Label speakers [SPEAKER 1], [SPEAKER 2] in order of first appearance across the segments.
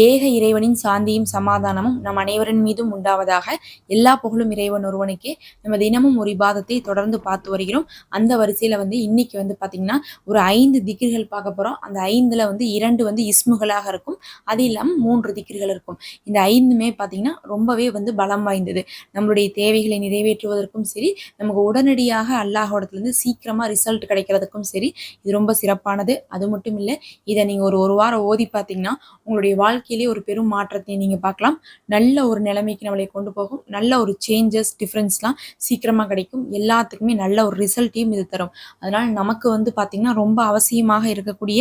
[SPEAKER 1] ஏக இறைவனின் சாந்தியும் சமாதானமும் நம் அனைவரின் மீதும் உண்டாவதாக எல்லா புகழும் இறைவன் ஒருவனுக்கே நம்ம தினமும் ஒரு விவாதத்தை தொடர்ந்து பார்த்து வருகிறோம். அந்த வரிசையில் வந்து இன்னைக்கு வந்து பார்த்திங்கன்னா ஒரு ஐந்து திக்கிர்கள் பார்க்க போகிறோம் அந்த ஐந்தில் வந்து இரண்டு வந்து இஸ்முகளாக இருக்கும். அது இல்லாமல் மூன்று திக்கிர்கள் இருக்கும். இந்த ஐந்துமே பார்த்திங்கன்னா ரொம்பவே வந்து பலம் வாய்ந்தது. நம்மளுடைய தேவைகளை நிறைவேற்றுவதற்கும் சரி நமக்கு உடனடியாக அல்லாஹோடத்துலேருந்து சீக்கிரமாக ரிசல்ட் கிடைக்கிறதுக்கும் சரி இது ரொம்ப சிறப்பானது. அது மட்டும் இல்லை இதை நீங்கள் ஒரு ஒரு வாரம் ஓதி பார்த்தீங்கன்னா உங்களுடைய வாழ்க்கை வாழ்க்கையிலே ஒரு பெரும் மாற்றத்தை நீங்கள் பார்க்கலாம். நல்ல ஒரு நிலைமைக்கு நம்மளை கொண்டு போகும். நல்ல ஒரு சேஞ்சஸ் டிஃப்ரென்ஸ்லாம் சீக்கிரமாக கிடைக்கும். எல்லாத்துக்குமே நல்ல ஒரு ரிசல்ட்டையும் இது தரும். அதனால் நமக்கு வந்து பார்த்திங்கன்னா ரொம்ப அவசியமாக இருக்கக்கூடிய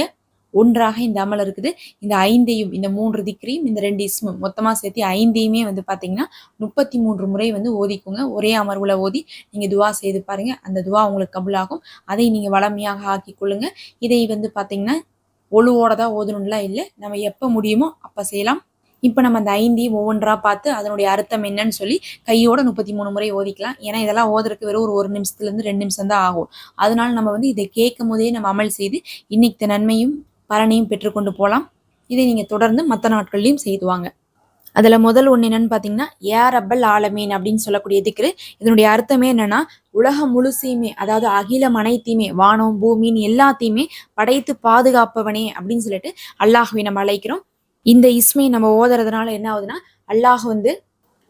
[SPEAKER 1] ஒன்றாக இந்த அமல் இருக்குது. இந்த ஐந்தையும் இந்த மூன்று திக்ரியும் இந்த ரெண்டு இஸ்மும் மொத்தமாக சேர்த்து ஐந்தையுமே வந்து பார்த்தீங்கன்னா முப்பத்தி மூன்று முறை வந்து ஓதிக்குங்க. ஒரே அமர்வில் ஓதி நீங்கள் துவா செய்து பாருங்கள் அந்த துவா உங்களுக்கு கபுலாகும். அதை நீங்கள் வளமையாக ஆக்கி கொள்ளுங்கள் இதை வந்து பார்த்தீங்கன்னா ஒழுவோட தான் ஓதணும்லாம் இல்லை. நம்ம எப்போ முடியுமோ அப்போ செய்யலாம். இப்போ நம்ம அந்த ஐந்தையும் ஒவ்வொன்றா பார்த்து அதனுடைய அர்த்தம் என்னன்னு சொல்லி கையோட முப்பத்தி மூணு முறை ஓதிக்கலாம். ஏன்னா இதெல்லாம் ஓதுறதுக்கு வெறும் ஒரு ஒரு நிமிஷத்துலேருந்து ரெண்டு நிமிஷம் தான் ஆகும். அதனால நம்ம வந்து இதை கேட்கும் போதே நம்ம அமல் செய்து இன்னைக்கு நன்மையும் பலனையும் பெற்றுக்கொண்டு போகலாம். இதை நீங்கள் தொடர்ந்து மற்ற நாட்கள்லையும் செய்துவாங்க அதில் முதல் ஒன்று என்னன்னு பார்த்தீங்கன்னா ஏர் அப்பல் ஆலமீன் அப்படின்னு சொல்லக்கூடிய திக்ரு. இதனுடைய அர்த்தமே என்னன்னா உலகம் முழுசையுமே அதாவது அகிலம் அனைத்தையுமே வானம் பூமின்னு எல்லாத்தையுமே படைத்து பாதுகாப்பவனே அப்படின்னு சொல்லிட்டு அல்லாஹுவை நம்ம அழைக்கிறோம். இந்த இஸ்மை நம்ம ஓதுறதுனால என்ன ஆகுதுன்னா அல்லாஹ் வந்து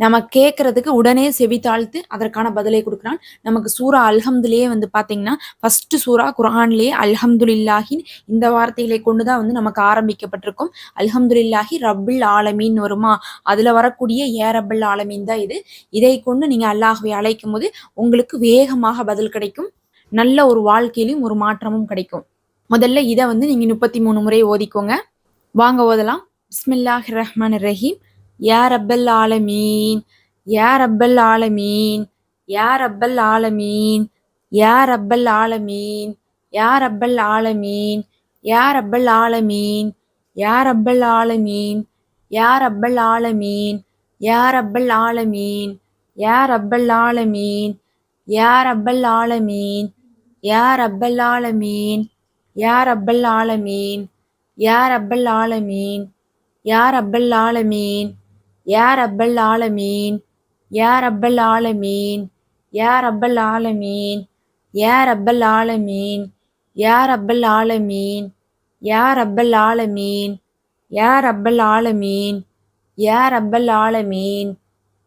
[SPEAKER 1] நம்ம கேட்கறதுக்கு உடனே செவி தாழ்த்து அதற்கான பதிலை கொடுக்குறான். நமக்கு சூரா அல்ஹம்துலேயே வந்து பார்த்தீங்கன்னா ஃபர்ஸ்ட் சூரா குரான்லேயே அல்ஹம்துலில்லாஹின் இந்த வார்த்தைகளை கொண்டு தான் வந்து நமக்கு ஆரம்பிக்கப்பட்டிருக்கும். அல்ஹம்துலில்லாஹி ரப்பில் ஆலமீன் வருமா? அதில் வரக்கூடிய ஏ ரப்பில் ஆலமீன் தான் இது. இதை கொண்டு நீங்கள் அல்லாஹுவை அழைக்கும் போது உங்களுக்கு வேகமாக பதில் கிடைக்கும். நல்ல ஒரு வாழ்க்கையிலும் ஒரு மாற்றமும் கிடைக்கும். முதல்ல இதை வந்து நீங்கள் முப்பத்தி மூணு முறை ஓதிக்கோங்க. வாங்க ஓதலாம். பிஸ்மில்லாஹ் ரஹ்மான் ரஹீம். யா ரப்பல் ஆலமீன் யா ரப்பல் ஆலமீன் யா ரப்பல் ஆலமீன் யா ரப்பல் ஆலமீன் யா ரப்பல் ஆலமீன் யா ரப்பல் ஆலமீன் யா ரப்பல் ஆலமீன் யா ரப்பல் ஆலமீன் யா ரப்பல் ஆலமீன் யா ரப்பல் ஆலமீன் யா ரப்பல் ஆலமீன் யா ரப்பல் ஆலமீன் யா ரப்பல் ஆலமீன் யா ரப்பல் ஆலமீன் யா ரப்பல் ஆலமீன் யா ரப்பல் ஆலமீன் யா ரப்பல் ஆலமீன் யா ரப்பல் ஆலமீன் யா ரப்பல் ஆலமீன் யா ரப்பல் ஆலமீன் யா ரப்பல் ஆலமீன் யா ரப்பல் ஆலமீன் யா ரப்பல் ஆலமீன்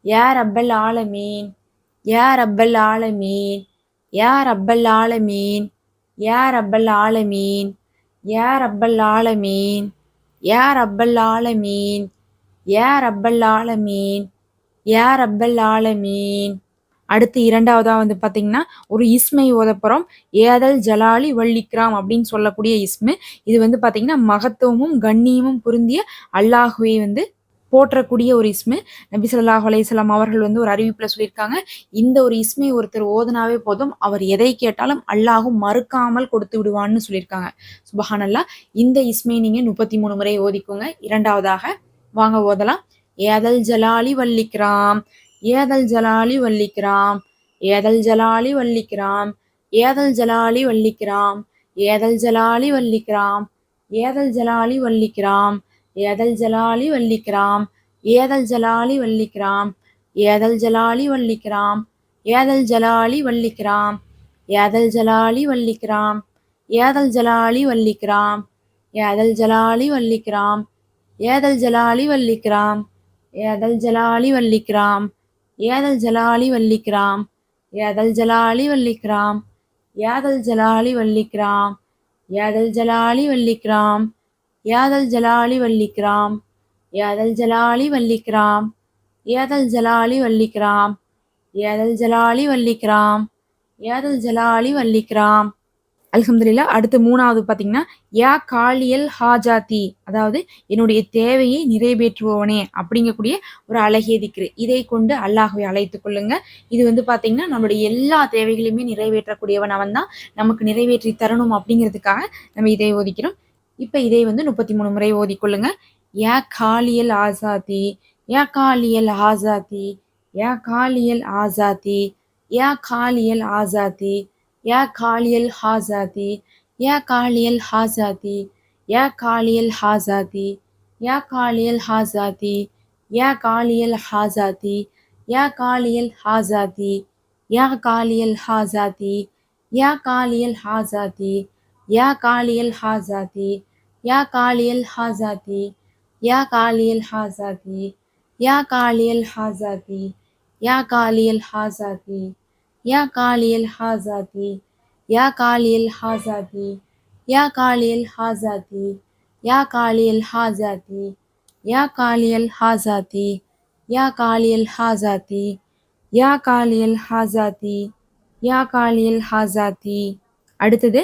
[SPEAKER 1] யா ரப்பல் ஆலமீன் யா ரப்பல் ஆலமீன் யா ரப்பல் ஆலமீன் யா ரப்பல் ஆலமீன் யா ரப்பல் ஆலமீன் யா ரப்பல் ஆலமீன் யா ரப்பல் ஆலமீன் யா ரப்பல் ஆலமீன் அடுத்து இரண்டாவதாக வந்து பார்த்தீங்கன்னா ஒரு இஸ்மை ஓதப்புறம் ஏதல் ஜலாலி வள்ளிக்ராம் அப்படின்னு சொல்லக்கூடிய இஸ்மு. இது வந்து பார்த்தீங்கன்னா மகத்துவமும் கண்ணியமும் பொருந்திய அல்லாஹுவை வந்து போற்றக்கூடிய ஒரு இஸ்மு. நபி சொல்லாஹ் அலையம் அவர்கள் வந்து ஒரு அறிவிப்பில் சொல்லியிருக்காங்க. இந்த ஒரு இஸ்மை ஒருத்தர் ஓதனாவே போதும். அவர் எதை கேட்டாலும் அல்லாஹும் மறுக்காமல் கொடுத்து விடுவான்னு சொல்லியிருக்காங்க. சுபஹானல்லா. இந்த இஸ்மை நீங்கள் முப்பத்தி மூணு முறை ஓதிக்கோங்க. இரண்டாவதாக வாங்க ஓதலாம் ஏதல் ஜலாலி வல்லிக்கிறாம் ஏதல் ஜலாலி வல்லிக்கிறாம் ஏதல் ஜலாலி வல்லிக்கிறாம் ஏதல் ஜலாலி வல்லிக்கிறாம் ஏதல் ஜலாலி வல்லிக்கிறாம் ஏதல் ஜலாலி வல்லிக்கிறாம் ஏதல் ஜலாலி வல்லிக்கிறாம் ஏதல் ஜலாலி வல்லிக்கிறாம் ஏதல் ஜலாலி வல்லிக்கிறாம் ஏதல் ஜலாலி வல்லிக்கிறாம் ஏதல் ஜலாலி வல்லிக்கிறாம் ஏதல் ஜலாலி வல்லிக்கிறாம் ஏதல் ஜலாலி வல்லிக்கிறாம் ஏதல் ஜலாலி வல்லிக்ராம் ஏதல் ஜலாலி வல்லிக்ராம் ஏதல் ஜலாலி வல்லிக்ராம் ஏதல் ஜலாலி வல்லிக்ராம் ஏதல் ஜலாலி வல்லிக்ராம் ஏதல் ஜலாலி வல்லிக்ராம் ஏதல் ஜலாலி வல்லிக்ராம் ஏதல் ஜலாலி வல்லிக்ராம் ஏதல் ஜலாலி வல்லிக்ராம் ஏதல் ஜலாலி வல்லிக்ராம் ஏதல் ஜலாலி வல்லிக்ராம் அலமதுல்லா அடுத்து மூணாவது பார்த்தீங்கன்னா யா காலியல் ஹாஜாத்தி அதாவது என்னுடைய தேவையை நிறைவேற்றுபவனே அப்படிங்கக்கூடிய ஒரு அழகிய திக்ரு. இதை கொண்டு அல்லாஹுவை அழைத்து கொள்ளுங்க. இது வந்து பார்த்தீங்கன்னா நம்மளுடைய எல்லா தேவைகளையுமே நிறைவேற்றக்கூடியவன் அவன் தான் நமக்கு நிறைவேற்றி தரணும் அப்படிங்கிறதுக்காக நம்ம இதை ஓதிக்கிறோம். இப்போ இதை வந்து முப்பத்தி மூணு முறை ஓதிக்கொள்ளுங்க யா காலியல் ஆசாதி யா காலியல் ஆசாதி யா காலியல் ஆசாதி யா காலியல் ஆசாத்தி யா காலியல் ஹாசாதி யா காலியல் ஹாசாதி யா காலியல் ஹாசாதி யா காலியல் ஹாசாதி யா காலியல் ஹாசாதி யா காலியல் ஹாசாதி யா காலியல் ஹாசாதி யா காலியல் ஹாசாதி யா காலியல் ஹாசாதி யா காலியல் ஹாசாதி யா காலியல் ஹாசாதி யா காலியல் ஹாசாதி யா காலியல் ஹாசாதி யா காலியல் ஹாசாதி யா காலியல் ஹாசாதி யா காலியல் ஹாசாதி யா காலியல் ஹாசாதி யா காலியல் ஹாசாதி யா காலியல் ஹாசாதி யா காலியல் ஹாசாதி யா காலியல் ஹாசாதி. அடுத்தது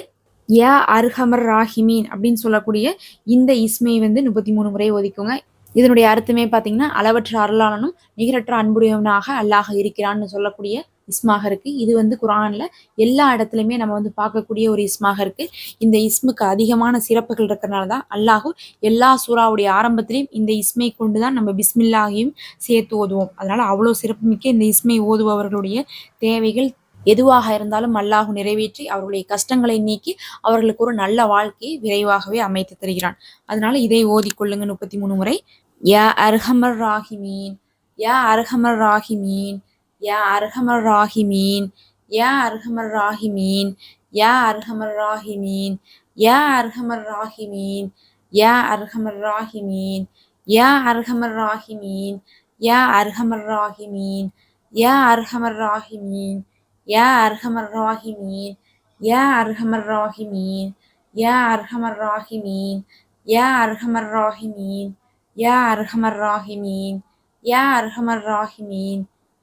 [SPEAKER 1] யா அர்ஹமர் ராஹிமீன் அப்படின்னு சொல்லக்கூடிய இந்த இஸ்மை வந்து முப்பத்தி மூணு முறை ஒதுக்குங்க இதனுடைய அர்த்தமே பார்த்தீங்கன்னா அளவற்ற அருளாளனும் நிகரற்ற அன்புடையவனாக அல்லாஹ் இருக்கிறான்னு சொல்லக்கூடிய இஸ்மாக இருக்கு. இது வந்து குரான்ல எல்லா இடத்துலையுமே நம்ம வந்து பார்க்கக்கூடிய ஒரு இஸ்மாக இருக்கு. இந்த இஸ்முக்கு அதிகமான சிறப்புகள் இருக்கிறனால தான் அல்லாஹு எல்லா சூறாவுடைய ஆரம்பத்திலையும் இந்த இஸ்மை கொண்டு தான் நம்ம பிஸ்மில்லாகியும் சேர்த்து ஓதுவோம். அதனால அவ்வளோ சிறப்புமிக்க இந்த இஸ்மை ஓதுபவர்களுடைய தேவைகள் எதுவாக இருந்தாலும் அல்லாஹு நிறைவேற்றி அவர்களுடைய கஷ்டங்களை நீக்கி அவர்களுக்கு ஒரு நல்ல வாழ்க்கையை விரைவாகவே அமைத்து தருகிறான். அதனால இதை ஓதிக்கொள்ளுங்க முப்பத்தி மூணு முறை. யா அர்ஹமர் ராஹிமீன். யா அர்ஹமர் ராஹிமீன். ยาอัลฮัมรอฮิมีนยาอัลฮัมรอฮิมีนยาอัลฮัมรอฮิมีนยาอัลฮัมรอฮิมีนยาอัลฮัมรอฮิมีนยาอัลฮัมรอฮิมีนยาอัลฮัมรอฮิมีนยาอัลฮัมรอฮิมีนยาอัลฮัมรอฮิมีนยาอัลฮัมรอฮิมีนยาอัลฮัมรอฮิมีนยาอัลฮัมรอฮิมีนยาอัลฮัมรอฮิมีนยาอัลฮัมรอฮิมีน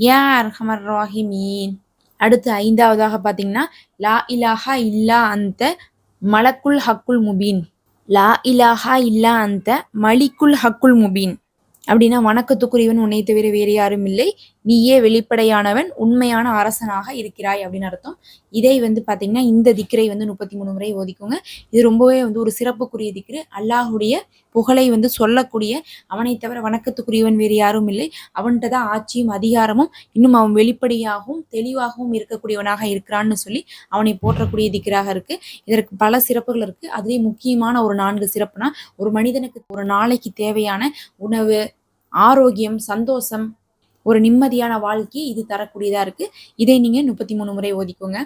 [SPEAKER 1] யா அர்ஹமர் ராஹிமீன்? அடுத்து ஐந்தாவதாக பார்த்தீங்கன்னா லா இலாஹா இல்லா அந்த மலக்குல் ஹக்குல் முபீன். லா இலாஹா இல்லா அந்த மலிக்குல் ஹக்குல் முபீன். அப்படின்னா வணக்கத்துக்குரியவன் உன்னை தவிர வேறு யாரும் இல்லை. நீயே வெளிப்படையானவன் உண்மையான அரசனாக இருக்கிறாய் அப்படின்னு அர்த்தம். இதை வந்து பார்த்தீங்கன்னா இந்த திக்கரை வந்து முப்பத்தி மூணு முறை ஓதிக்கோங்க. இது ரொம்பவே வந்து ஒரு சிறப்புக்குரிய திக்ரு. அல்லாஹுடைய புகழை வந்து சொல்லக்கூடிய அவனை தவிர வணக்கத்துக்குரியவன் வேறு யாரும் இல்லை. அவன்கிட்ட தான் ஆட்சியும் அதிகாரமும் இன்னும் அவன் வெளிப்படையாகவும் தெளிவாகவும் இருக்கக்கூடியவனாக இருக்கிறான்னு சொல்லி அவனை போற்றக்கூடிய திக்கிறாக இருக்கு. இதற்கு பல சிறப்புகள் இருக்கு. அதுலேயும் முக்கியமான ஒரு நான்கு சிறப்புனா ஒரு மனிதனுக்கு ஒரு நாளைக்கு தேவையான உணவு ஆரோக்கியம் சந்தோஷம் ஒரு நிம்மதியான வாழ்க்கை இது தரக்கூடியதாக இருக்குது இதை நீங்கள் முப்பத்தி மூணு முறை ஓதிக்கோங்க.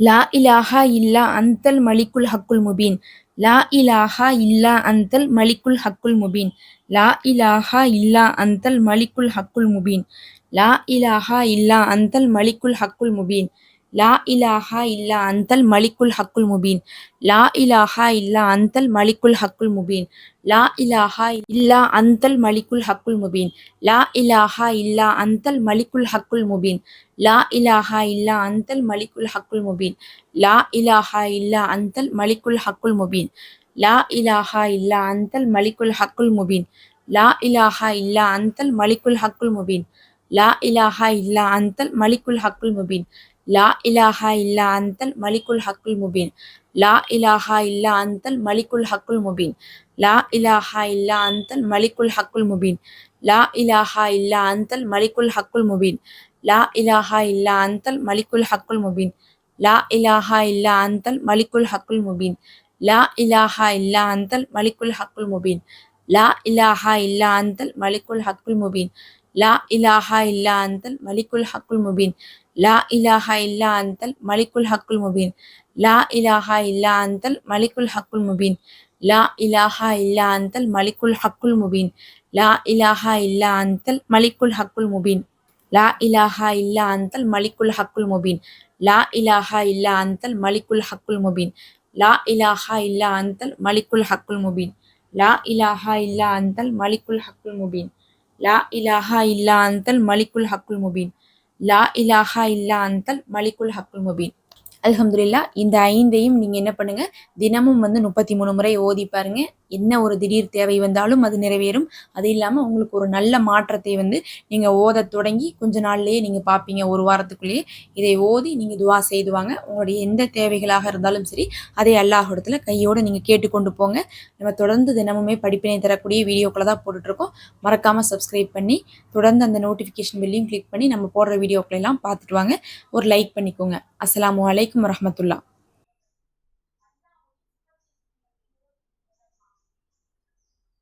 [SPEAKER 1] லா இலாஹா இல்லா அந்தல் மலிக்குல் ஹக்குல் முபீன். லா இலாஹா இல்லா அந்தல் மலிக்குல் ஹக்குல் முபீன். லா இலாஹா இல்லா அந்தல் மலிக்குல் ஹக்குல் முபீன். லா இலாஹா இல்லா அந்தல் மலிக்குல் ஹக்குல் முபீன். லா இலாஹா இல்லா அந்தல் மலிக்குல் ஹக்குல் முபீன் லா இலாஹா இல்லா அந்தல் மலிக்குல் ஹக்குல் முபீன் லா இலாஹா இல்லா அந்தல் மலிக்குல் ஹக்குல் முபீன் லா இலாஹா இல்லா அந்தல் மலிக்குல் ஹக்குல் முபீன் லா இலாஹா இல்லா அந்தல் மலிக்குல் ஹக்குல் முபீன் லா இலாஹா இல்லா அந்தல் மலிக்குல் ஹக்குல் முபீன் லா இலாஹா இல்லா அந்தல் மலிக்குல் ஹக்குல் முபீன் லா இலாஹா இல்லா அந்தல் மலிக்குல் ஹக்குல் முபீன் லா இலாஹா இல்லா அந்தல் மலிக்குல் ஹக்குல் முபீன் லா இலாஹா இல்லா அந்தல் மலிக்குல் ஹக்குல் முபீன். லா இலாஹா இல்லா அந்தல் மலிக்குல் ஹக்குல் முபீன். லா இலாஹா இல்லா அந்தல் மலிக்குல் ஹக்குல் முபீன். லா இலாஹா இல்லா அந்தல் மலிக்குல் ஹக்குல் முபீன். லா இலாஹா இல்லா அந்தல் மலிக்குல் ஹக்குல் முபீன். லா இலாஹா இல்லா அந்தல் மலிக்குல் ஹக்குல் முபீன். லா இலாஹா இல்லா அந்தல் மலிக்குல் ஹக்குல் முபீன். லா இலாஹா இல்லா அந்தல் மலிக்குல் ஹக்குல் முபீன். லா இலாஹா இல்லா அந்தல் மலிக்குல் ஹக்குல் முபீன். லா இலாஹா இல்லா அந்தல் மலிக்குல் ஹக்குல் முபீன் லா இலாஹா இல்லா அந்தல் மலிக்குல் ஹக்குல் முபீன் லா இலாஹா இல்லா அந்தல் மலிக்குல் ஹக்குல் முபீன் லா இலாஹா இல்லா அந்தல் மலிக்குல் ஹக்குல் முபீன் லா இலாஹா இல்லா அந்தல் மலிக்குல் ஹக்குல் முபீன் லா இலாஹா இல்லா அந்தல் மலிக்குல் ஹக்குல் முபீன் லா இலாஹா இல்லா அந்தல் மலிக்குல் ஹக்குல் முபீன் லா இலாஹா இல்லா அந்தல் மலிக்குல் ஹக்குல் முபீன் லா இலாஹா இல்லா அந்தல் மலிக்குல் ஹக்குல் முபீன் லா இலாஹா இல்லா அந்தல் மலிக்குல் ஹக்குல் முபீன். அலமதுல்லா இந்த ஐந்தையும் நீங்கள் என்ன பண்ணுங்கள் தினமும் வந்து முப்பத்தி மூணு முறை ஓதி பாருங்கள் என்ன ஒரு திடீர் தேவை வந்தாலும் அது நிறைவேறும். அது இல்லாமல் உங்களுக்கு ஒரு நல்ல மாற்றத்தை வந்து நீங்கள் ஓத தொடங்கி கொஞ்ச நாள்லேயே நீங்கள் பார்ப்பீங்க ஒரு வாரத்துக்குள்ளேயே. இதை ஓதி நீங்கள் துவா செய்துவாங்க உங்களுடைய எந்த தேவைகளாக இருந்தாலும் சரி அதை அல்லாஹிடத்தில் கையோடு நீங்கள் கேட்டுக்கொண்டு போங்க. நம்ம தொடர்ந்து தினமுமே படிப்பினை தரக்கூடிய வீடியோக்களை தான் போட்டுட்ருக்கோம். மறக்காமல் சப்ஸ்கிரைப் பண்ணி தொடர்ந்து அந்த நோட்டிஃபிகேஷன் பெல்லையும் கிளிக் பண்ணி நம்ம போடுற வீடியோக்களை எல்லாம் பார்த்துட்டு வாங்க. ஒரு லைக் பண்ணிக்கோங்க. அஸ்ஸலாமு அலைக்கும் வரமத்துல்லா